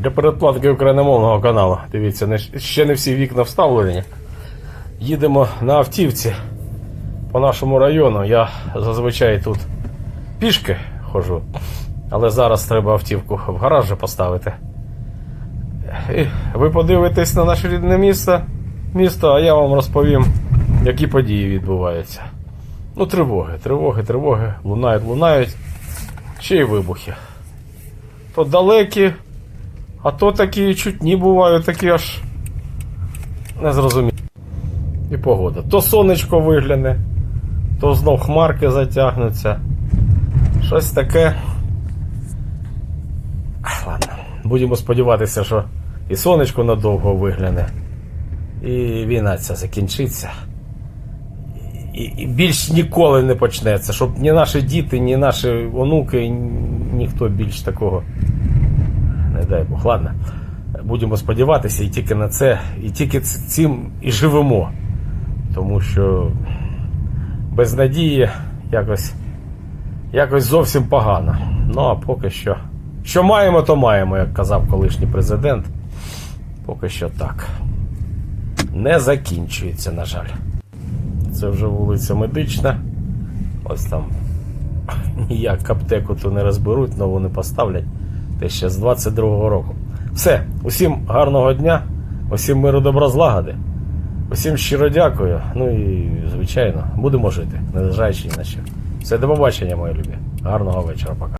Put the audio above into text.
Для передплатки україномовного каналу. Дивіться, не, ще не всі вікна вставлені. Їдемо на автівці по нашому району. Я зазвичай тут пішки ходжу, але зараз треба автівку в гараж поставити. І ви подивитесь на наше рідне місто, місто, а я вам розповім, які події відбуваються. Ну, тривоги, тривоги, тривоги, лунають, лунають. Ще й вибухи. То далекі, а то такі чутні бувають, такі аж незрозумілі. І погода. То сонечко вигляне, то знов хмарки затягнуться. Щось таке. Ладно, будемо сподіватися, що і сонечко надовго вигляне, і війна ця закінчиться. І, і більш ніколи не почнеться, щоб ні наші діти, ні наші онуки, ні- ніхто більш такого. Не дай Бог, ладно. Будемо сподіватися і тільки на це, і тільки цим і живемо. Тому що без надії якось, якось зовсім погано. Ну а поки що. Що маємо, то маємо, як казав колишній президент. Поки що так. Не закінчується, на жаль. Це вже вулиця медична. Ось там ніяк аптеку то не розберуть, нову не поставлять. Те ще з 22-го року. Все, усім гарного дня, усім миру добра злагоди. Усім щиро дякую. Ну і, звичайно, будемо жити, незважаючи ні на що. Все, до побачення, мої любі. Гарного вечора, пока.